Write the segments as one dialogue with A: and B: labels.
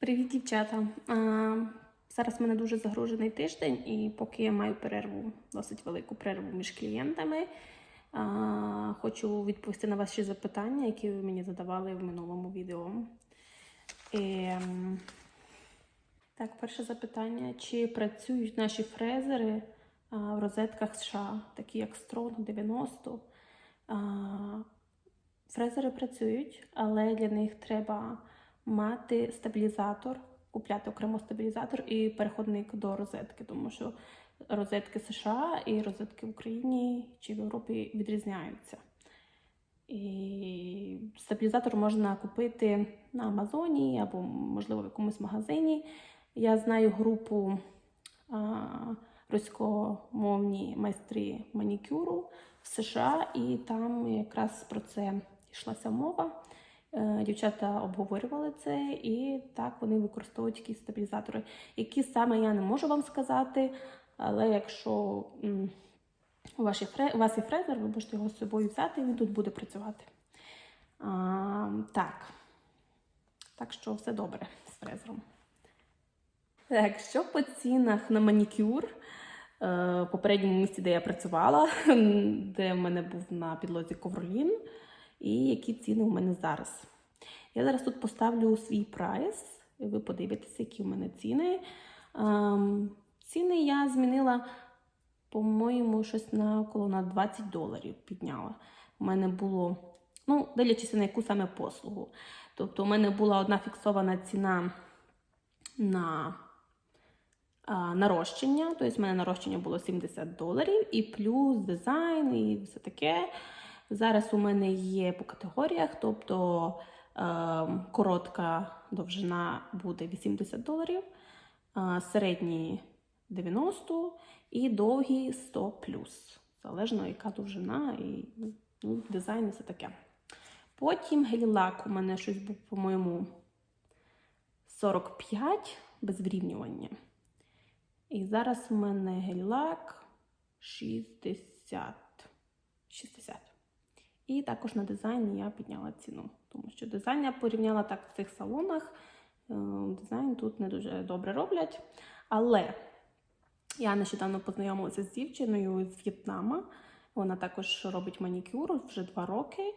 A: Привіт, дівчата. А, зараз в мене дуже загружений тиждень, і поки я маю перерву, досить велику перерву між клієнтами, а, хочу відповісти на ваші запитання, які ви мені задавали в минулому відео. Ем, так, перше запитання: чи працюють наші фрезери в розетках США, такі як Strong 90? А, фрезери працюють, але для них треба мати стабілізатор, купляти окремо стабілізатор і переходник до розетки, тому що розетки США і розетки в Україні чи в Європі відрізняються. І стабілізатор можна купити на Амазоні або, можливо, в якомусь магазині. Я знаю групу а, руськомовні майстри манікюру в США, і там якраз про це йшлася мова. Е, Дівчата обговорювали це, і так вони використовують якісь стабілізатори. Які саме я не можу вам сказати, але якщо у, вас є фрезер, ви можете його з собою взяти, і він тут буде працювати. А, так. так що все добре з фрезером. Так, що по цінах на манікюр? Е, В попередньому місці, де я працювала, де в мене був на підлозі ковролін, і які ціни у мене зараз. Я зараз тут поставлю свій прайс, і ви подивитеся, які у мене ціни. Ем, Ціни я змінила, по-моєму, щось на около на 20 доларів підняла. У мене було, ну, дивлячись на яку саме послугу. Тобто, у мене була одна фіксована ціна на а, нарощення. Тобто, в мене нарощення було 70 доларів, і плюс дизайн, і все таке. Зараз у мене є по категоріях, тобто е, коротка довжина буде 80 доларів, е, середні 90 і довгі 100 плюс. Залежно, яка довжина і ну, дизайн і все таке. Потім гель-лак у мене щось був, по-моєму, 45 без врівнювання. І зараз у мене гель-лак 60. 60. І також на дизайн я підняла ціну, тому що дизайн я порівняла так в цих салонах. е, Дизайн тут не дуже добре роблять. Але я нещодавно познайомилася з дівчиною з В'єтнама. Вона також робить манікюр вже два роки.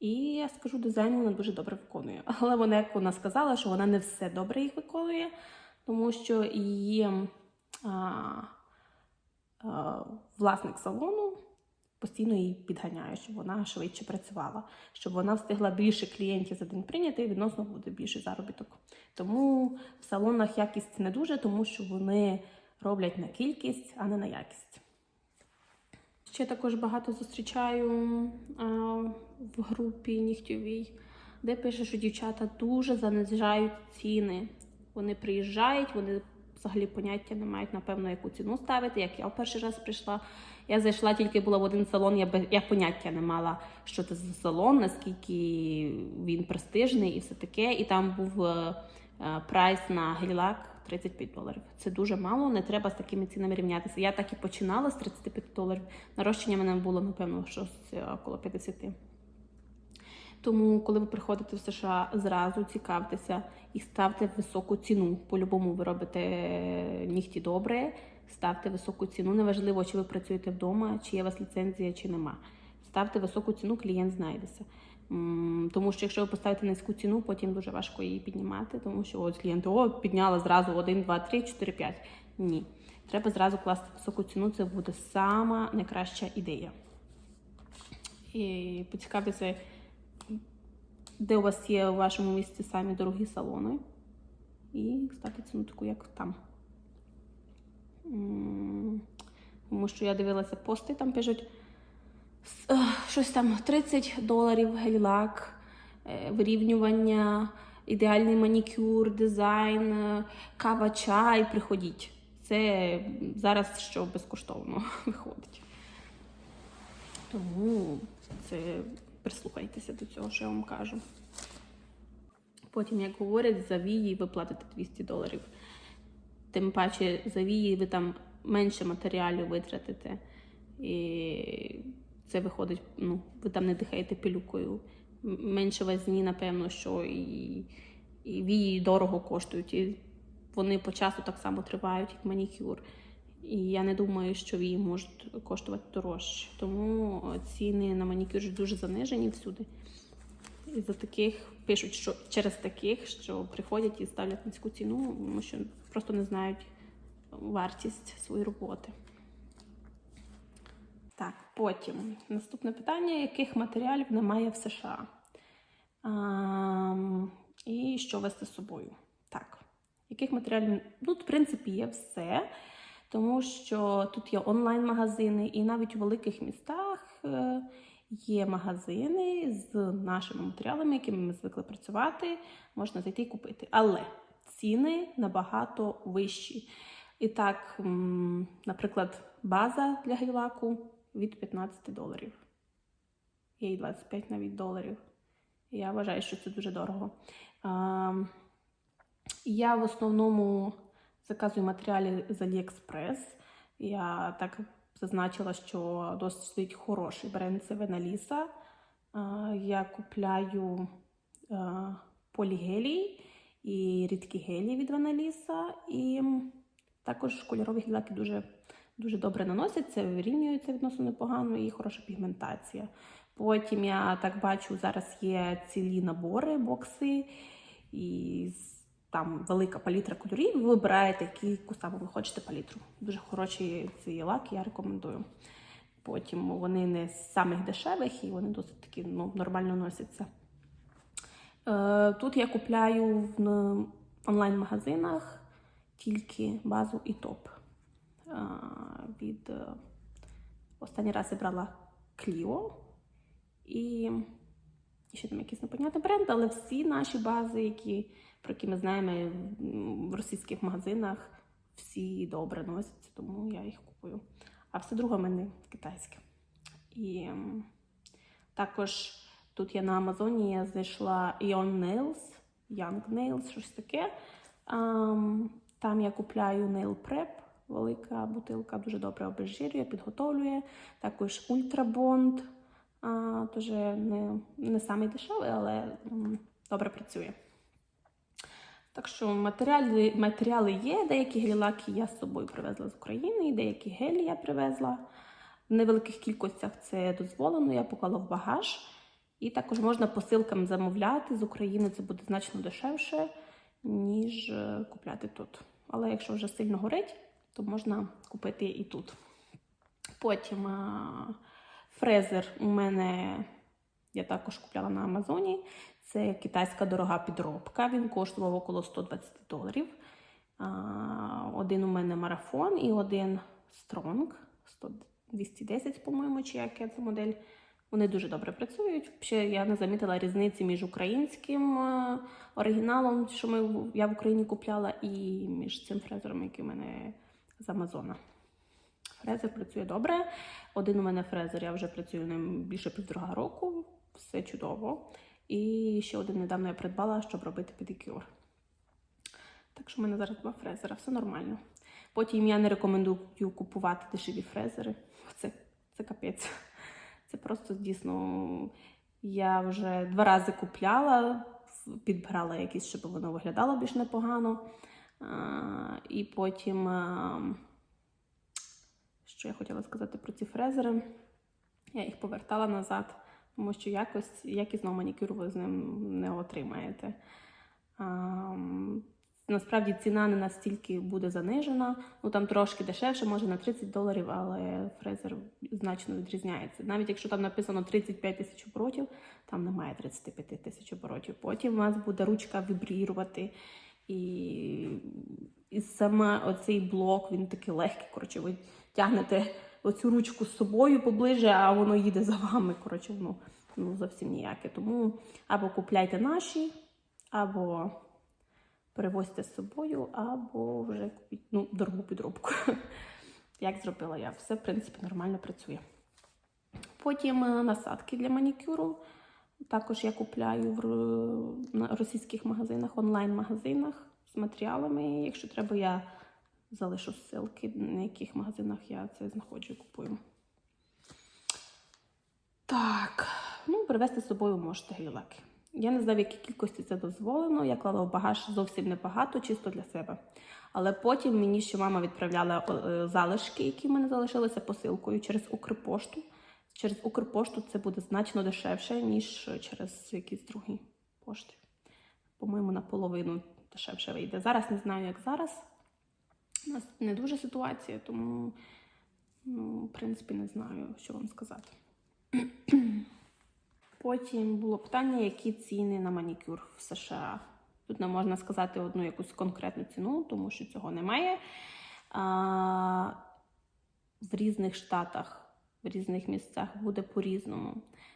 A: І я скажу, дизайн вона дуже добре виконує. Але вона, як вона сказала, що вона не все добре їх виконує, тому що її а, а, власник салону постійно її підганяє, щоб вона швидше працювала, щоб вона встигла більше клієнтів за день прийняти і відносно буде більше заробіток. Тому в салонах якість не дуже, тому що вони роблять на кількість, а не на якість. Ще також багато зустрічаю а, в групі нігтьовій, де пише, що дівчата дуже занижають ціни. Вони приїжджають, вони взагалі поняття не мають, напевно, яку ціну ставити. Як я в перший раз прийшла, я зайшла тільки була в один салон, я, без- я поняття не мала, що це за салон, наскільки він престижний і все таке. І там був е, е, прайс на гель-лак 35 доларів. Це дуже мало, не треба з такими цінами рівнятися. Я так і починала з 35 доларів. Нарощення мене було, напевно, щось е, около 50. Тому, коли ви приходите в США, зразу цікавтеся і ставте високу ціну. По-любому ви робите нігті добре, ставте високу ціну. Неважливо, чи ви працюєте вдома, чи є у вас ліцензія, чи нема. Ставте високу ціну, клієнт знайдеться. Тому що якщо ви поставите низьку ціну, потім дуже важко її піднімати, тому що от клієнти о, підняла зразу 1, 2, 3, 4, 5. Ні. Треба зразу класти високу ціну, це буде сама найкраща ідея. І поцікавтеся, де у вас є у вашому місті самі дорогі салони. І ставте ціну таку, як там. Тому що я дивилася пости, там пишуть е, щось там 30 доларів гель-лак, е, вирівнювання, ідеальний манікюр, дизайн, е, кава, чай. Приходіть. Це зараз що безкоштовно виходить. Тому це прислухайтеся до цього, що я вам кажу. Потім, як говорять, за вії ви платите 200 доларів. Тим паче за вії ви там менше матеріалів витратите. І це виходить, ну, ви там не дихаєте пилюкою. Менше вазні, напевно, що і, і вії дорого коштують. І вони по часу так само тривають, як манікюр. І я не думаю, що вії можуть коштувати дорожче. Тому ціни на манікюр дуже занижені всюди. І за таких пишуть, що через таких, що приходять і ставлять низьку ціну, тому що просто не знають вартість своєї роботи. Так, потім наступне питання: яких матеріалів немає в США? А, і що вести з собою? Так, яких матеріалів? Тут, в принципі, є все, тому що тут є онлайн-магазини, і навіть у великих містах е, є магазини з нашими матеріалами, якими ми звикли працювати, можна зайти і купити. Але ціни набагато вищі. І так, наприклад, база для гейлаку від 15 доларів. Є і 25 навіть доларів. Я вважаю, що це дуже дорого. Я в основному заказую матеріали з AliExpress. Я так зазначила, що досить хороший бренд це Веналіса. Я купляю полігелій і рідкі гелії від Веналіса. І також кольорові гілаки дуже, дуже добре наносяться, вирівнюються відносно непогано і хороша пігментація. Потім я так бачу, зараз є цілі набори, бокси, і там велика палітра кольорів. Ви вибираєте, яку саме ви хочете палітру. Дуже хороші ці лаки, я рекомендую. Потім вони не з самих дешевих і вони досить таки ну, нормально носяться. Е, Тут я купляю в онлайн-магазинах тільки базу і топ. Е, Від е, останній раз я брала Clio і ще там якийсь непонятний бренд, але всі наші бази, які, про які ми знаємо в російських магазинах, всі добре носяться, тому я їх купую. А все друге в мене китайське. І також тут я на Амазоні я знайшла Ion Nails, Young Nails, щось таке. Ам, Там я купляю Nail Prep, велика бутилка, дуже добре обезжирює, підготовлює. Також Ultra Bond, а, не, не самий дешевий, але добре працює. Так що матеріали, матеріали є, деякі гелі-лаки я з собою привезла з України, і деякі гелі я привезла. В невеликих кількостях це дозволено, я поклала в багаж. І також можна посилками замовляти з України, це буде значно дешевше, ніж е, купляти тут. Але якщо вже сильно горить, то можна купити і тут. Потім фрезер у мене я також купляла на Амазоні. Це китайська дорога підробка. Він коштував около 120 доларів. Один у мене марафон і один Стронг 210, по-моєму, чи яка це модель. Вони дуже добре працюють. Ще я не замітила різниці між українським е, оригіналом, що ми, я в Україні купляла, і між цим фрезером, який у мене з Амазона. Фрезер працює добре. Один у мене фрезер, я вже працюю ним більше півтора року, все чудово. І ще один недавно я придбала, щоб робити педикюр. Так що в мене зараз два фрезера, все нормально. Потім я не рекомендую купувати дешеві фрезери. Це, це капець. Це просто дійсно. Я вже два рази купляла, підбирала якісь, щоб воно виглядало більш непогано. І потім, що я хотіла сказати про ці фрезери, я їх повертала назад, тому що якось якісного манікюру ви з ним не отримаєте. Насправді ціна не настільки буде занижена, ну там трошки дешевше, може на 30 доларів, але фрезер значно відрізняється. Навіть якщо там написано 35 тисяч оборотів, там немає 35 тисяч оборотів. Потім у вас буде ручка вібрірувати, і, і саме оцей блок він такий легкий. Коротше, ви тягнете оцю ручку з собою поближе, а воно їде за вами. Коротше, ну, ну зовсім ніяке. Тому або купляйте наші, або перевозьте з собою, або вже купіть ну, дорогу підробку. Як зробила я, все, в принципі, нормально працює. Потім е, насадки для манікюру. Також я купляю в російських магазинах, онлайн-магазинах з матеріалами. Якщо треба, я залишу ссылки, на яких магазинах я це знаходжу і купую. Так, ну, привезти з собою можете гель-лаки. Я не знаю, в якій кількості це дозволено. Я клала в багаж зовсім небагато, чисто для себе. Але потім мені ще мама відправляла е, залишки, які в мене залишилися посилкою через Укрпошту. Через Укрпошту це буде значно дешевше, ніж через якісь другі пошти. По-моєму, наполовину дешевше вийде. Зараз не знаю, як зараз. У нас не дуже ситуація, тому, ну, в принципі, не знаю, що вам сказати. Потім було питання, які ціни на манікюр в США. Тут не можна сказати одну якусь конкретну ціну, тому що цього немає. А, в різних штатах, в різних місцях буде по-різному.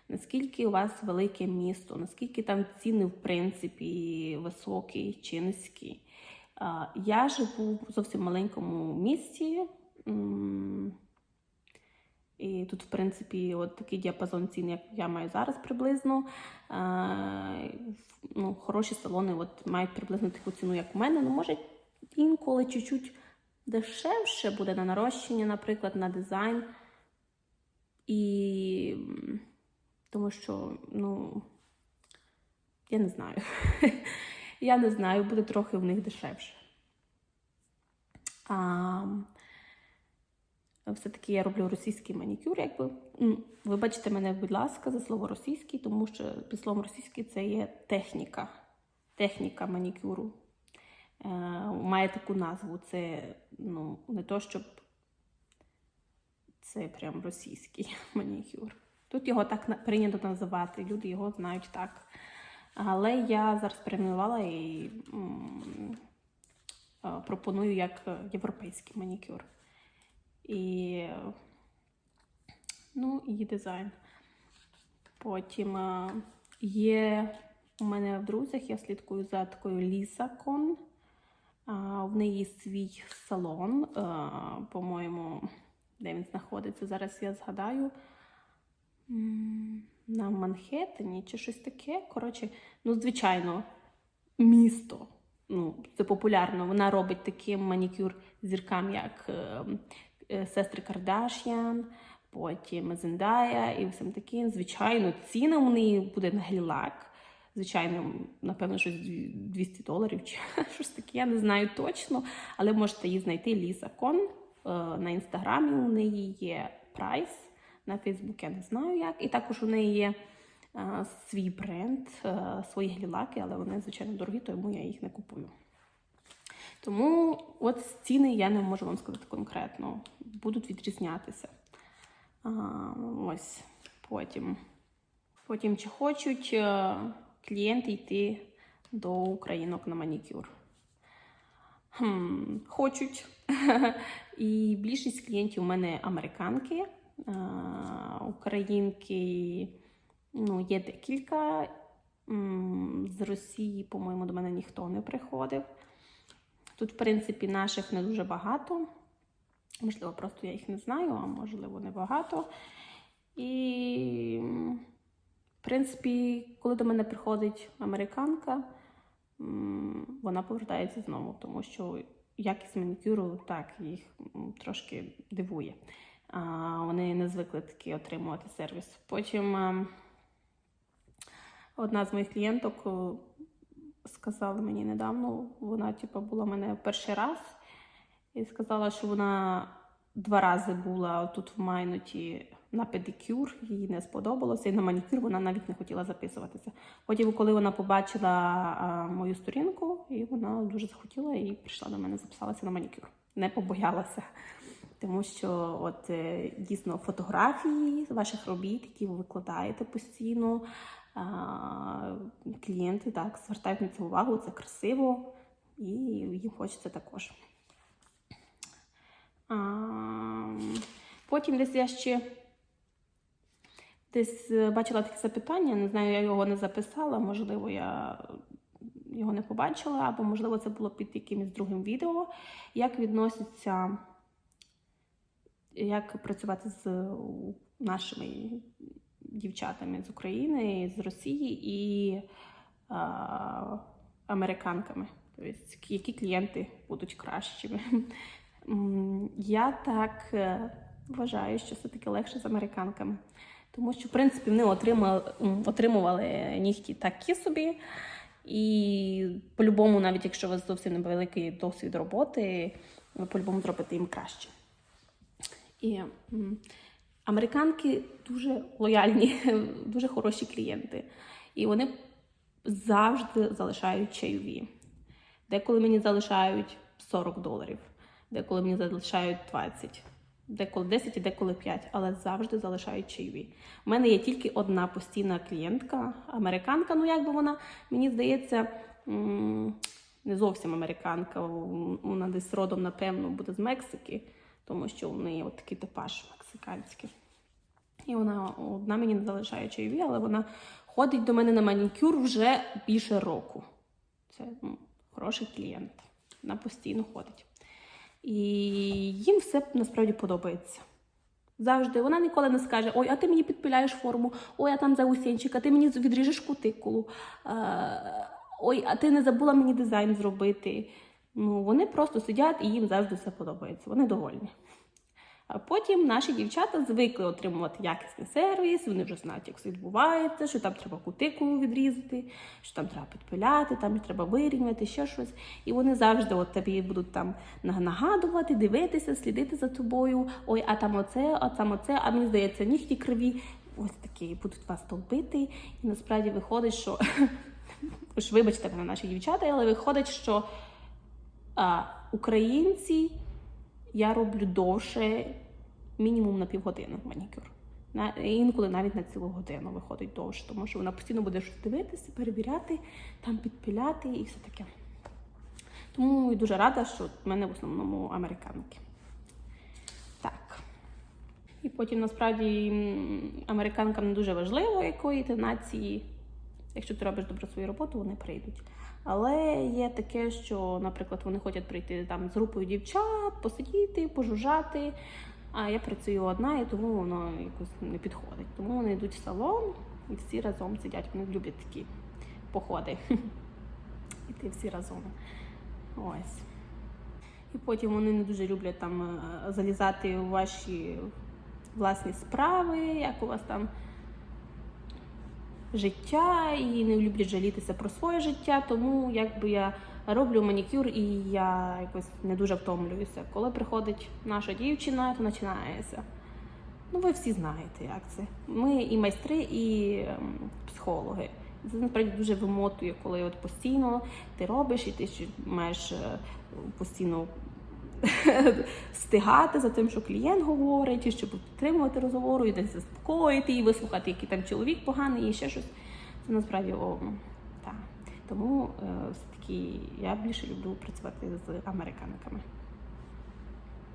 A: Наскільки у вас велике місто, наскільки там ціни, в принципі, високі чи низькі. А, я живу в зовсім маленькому місті. І тут, в принципі, от такий діапазон цін, як я маю зараз приблизно. Е, ну, хороші салони от, мають приблизно таку ціну, як у мене. Ну, може, інколи чуть-чуть дешевше буде на нарощення, наприклад, на дизайн. І тому що, ну, я не знаю. я не знаю, буде трохи в них дешевше. А, все-таки я роблю російський манікюр, якби. М, Вибачте мене, будь ласка, за слово російський, тому що під словом російський це є техніка. Техніка манікюру. Е, має таку назву. Це ну, не то, щоб це прям російський манікюр. Тут його так прийнято називати, люди його знають так. Але я зараз перейменувала і м, е, пропоную як е, європейський манікюр. І, ну, і дизайн. Потім е, є у мене в друзях, я слідкую за такою Лісакон. В неї свій салон, е, по-моєму, де він знаходиться, зараз я згадаю. На Манхеттені чи щось таке. Коротше, ну, звичайно, місто. Ну, це популярно. Вона робить такий манікюр зіркам, як е, е, сестри Кардашян, потім Зендая і всім таким. Звичайно, ціна у неї буде на гель-лак. Звичайно, напевно, щось 200 доларів чи щось таке, я не знаю точно, але можете її знайти Ліза Кон. Е, На інстаграмі у неї є прайс, на Фейсбук я не знаю як. І також у неї є е, свій бренд, е, свої гелі-лаки, але вони, звичайно, дорогі, тому я їх не купую. Тому от ціни я не можу вам сказати конкретно, будуть відрізнятися. А, ось потім. Потім, чи хочуть е, клієнти йти до українок на манікюр? Хм, хочуть. І більшість клієнтів у мене американки, е, українки ну, є декілька. З Росії, по-моєму, до мене ніхто не приходив. Тут, в принципі, наших не дуже багато. Можливо, просто я їх не знаю, а можливо, не багато. І, в принципі, коли до мене приходить американка, вона повертається знову, тому що якість манікюру так їх трошки дивує. Вони не звикли таки отримувати сервіс. Потім ем, одна з моїх клієнток сказала мені недавно, вона типу, була в мене перший раз і сказала, що вона два рази була тут в Майноті на педикюр, їй не сподобалося, і на манікюр вона навіть не хотіла записуватися. Потім, коли вона побачила а, мою сторінку, і вона дуже захотіла і прийшла до мене, записалася на манікюр. Не побоялася. Тому що от е, дійсно фотографії ваших робіт, які ви викладаєте постійно, клієнти так звертають на це увагу, це красиво, і їм хочеться також. Потім десь я ще десь е, бачила таке запитання, не знаю, я його не записала, можливо, я його не побачила, або, можливо, це було під якимось другим відео. Як відносяться, як працювати з нашими дівчатами з України, з Росії і а, американками? Тобто, які клієнти будуть кращими? Я так е, вважаю, що все-таки легше з американками. Тому що, в принципі, вони отримали, отримували нігті такі собі. І по-любому, навіть якщо у вас зовсім невеликий досвід роботи, ви по-любому зробите їм краще. І американки дуже лояльні, дуже хороші клієнти. І вони завжди залишають чайові. Деколи мені залишають 40 доларів, деколи мені залишають 20, деколи 10 і деколи 5, але завжди залишають чайові. У мене є тільки одна постійна клієнтка, американка. Ну, якби вона, мені здається, не зовсім американка. Вона десь родом, напевно, буде з Мексики, тому що у неї от такий типаж мексиканський. І вона одна мені не залишає чайові, але вона ходить до мене на манікюр вже більше року. Це м, хороший клієнт. Вона постійно ходить. І їм все насправді подобається. Завжди вона ніколи не скаже: Ой, а ти мені підпиляєш форму, ой, а там заусінчик, а ти мені відріжеш кутикулу. Е, Ой, а ти не забула мені дизайн зробити. Ну, вони просто сидять і їм завжди все подобається. Вони довольні. А потім наші дівчата звикли отримувати якісний сервіс, вони вже знають, як все відбувається, що там треба кутикулу відрізати, що там треба підпиляти, там треба вирівняти, ще щось. І вони завжди от тобі будуть там нагадувати, дивитися, слідити за тобою. Ой, а там оце, а там оце, а мені здається, нігті криві. Ось такі будуть вас толпити. І насправді виходить, що вибачте мене, наші дівчата, але виходить, що українці я роблю довше, мінімум на півгодини манікюр. На, інколи навіть на цілу годину виходить довше, тому що вона постійно буде щось дивитися, перевіряти, там підпиляти і все таке. Тому і дуже рада, що в мене в основному американки. Так. І потім насправді американкам не дуже важливо, якої ти нації. Якщо ти робиш добре свою роботу, вони прийдуть. Але є таке, що, наприклад, вони хочуть прийти там з групою дівчат, посидіти, пожужжати. А я працюю одна, і тому воно якось не підходить. Тому вони йдуть в салон і всі разом сидять. Вони люблять такі походи. Іти всі разом. Ось. І потім вони не дуже люблять там е, залізати у ваші власні справи, як у вас там життя і не люблять жалітися про своє життя, тому якби я роблю манікюр і я якось не дуже втомлююся. Коли приходить наша дівчина, то починається. Ну, ви всі знаєте, як це. Ми і майстри, і ем, психологи. Це насправді дуже вимотує, коли от постійно ти робиш, і ти маєш е, постійно встигати за тим, що клієнт говорить, і щоб підтримувати розговору, і десь заспокоїти, і вислухати, який там чоловік поганий, і ще щось. Це насправді о, так. Тому е, все-таки я більше люблю працювати з американками.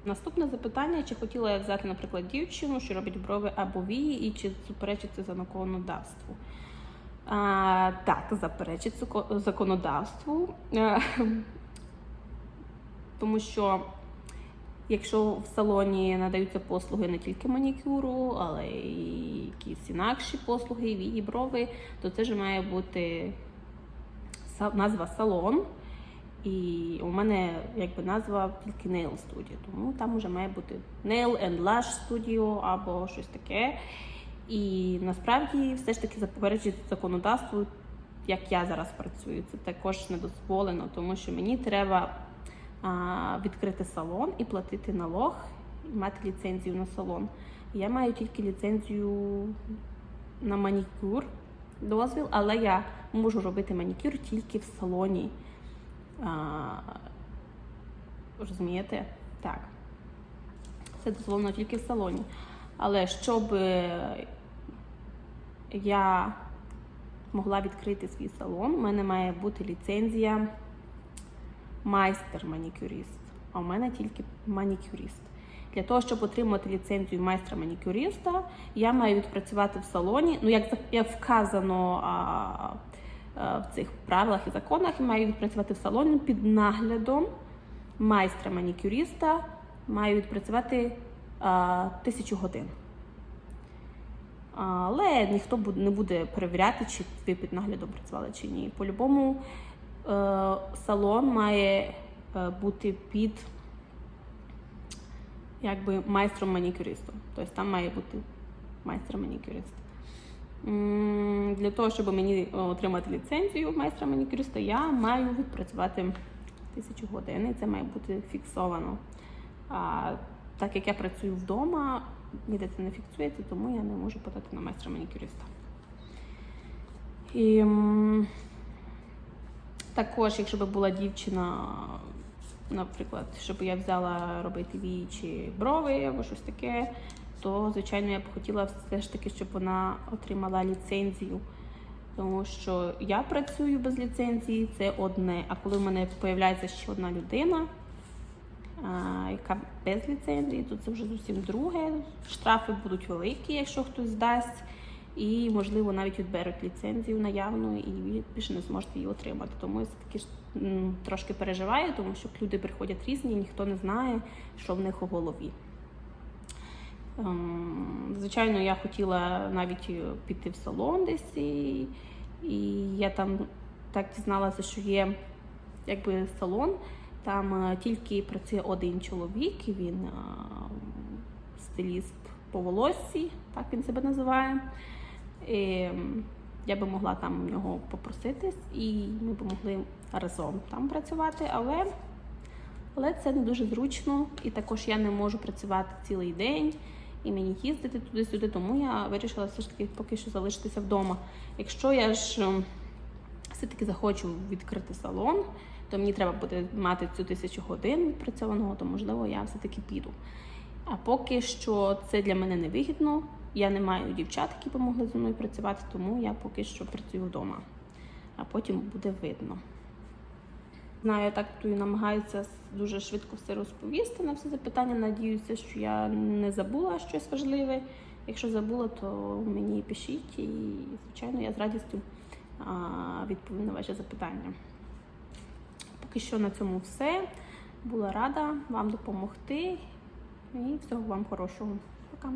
A: Наступне запитання: чи хотіла я взяти, наприклад, дівчину, що робить брови або вії, і чи суперечить це законодавству? А, так, заперечить законодавству. Тому що якщо в салоні надаються послуги не тільки манікюру, але й якісь інакші послуги, вії, брови, то це ж має бути назва салон. І у мене якби назва тільки Nail Studio, тому там вже має бути Nail and Lash Studio або щось таке. І насправді все ж таки заперечується законодавству, як я зараз працюю. Це також не дозволено, тому що мені треба відкрити салон і платити налог, і мати ліцензію на салон. Я маю тільки ліцензію на манікюр, дозвіл, але я можу робити манікюр тільки в салоні. А, розумієте? Так. Це дозволено тільки в салоні. Але щоб е, я могла відкрити свій салон, у мене має бути ліцензія майстер-манікюрист. А у мене тільки манікюрист. Для того, щоб отримати ліцензію майстра-манікюриста, я маю відпрацювати в салоні. Ну, як, за- як вказано а, а, в цих правилах і законах, я маю відпрацювати в салоні під наглядом майстра-манікюриста, маю відпрацювати а, тисячу годин. Але ніхто не буде перевіряти, чи ви під наглядом працювали чи ні. По-любому салон має е, бути під якби майстром манікюристом. Тобто там має бути майстер манікюрист. Для того, щоб мені отримати ліцензію майстра манікюриста, я маю відпрацювати тисячу годин, і це має бути фіксовано. А так як я працюю вдома, ніде це не фіксується, тому я не можу подати на майстра манікюриста. І також, якщо б була дівчина, наприклад, щоб я взяла робити вії чи брови або щось таке, то звичайно я б хотіла все ж таки, щоб вона отримала ліцензію. Тому що я працюю без ліцензії, це одне. А коли в мене з'являється ще одна людина, а, яка без ліцензії, то це вже зовсім друге. Штрафи будуть великі, якщо хтось здасть, і можливо навіть відберуть ліцензію наявну, і ви більше не зможете її отримати. Тому я таки ж трошки переживаю, тому що люди приходять різні, ніхто не знає, що в них у голові. Ем, Звичайно, я хотіла навіть е, піти в салон десь, і, і я там так дізналася, що є якби салон, там е, тільки працює один чоловік, і він е, стиліст по волоссі, так він себе називає. Я би могла там у нього попроситись, і ми б могли разом там працювати, але, але це не дуже зручно, і також я не можу працювати цілий день і мені їздити туди-сюди, тому я вирішила все ж таки поки що залишитися вдома. Якщо я ж все-таки захочу відкрити салон, то мені треба буде мати цю тисячу годин відпрацьованого, то можливо я все-таки піду. А поки що це для мене не вигідно. Я не маю дівчат, які б могли зі мною працювати, тому я поки що працюю вдома, а потім буде видно. Знаю, я так намагаюся дуже швидко все розповісти на всі запитання. Надіюся, що я не забула щось важливе. Якщо забула, то мені пишіть, і звичайно я з радістю відповім на ваші запитання. Поки що на цьому все. Була рада вам допомогти і всього вам хорошого. Пока.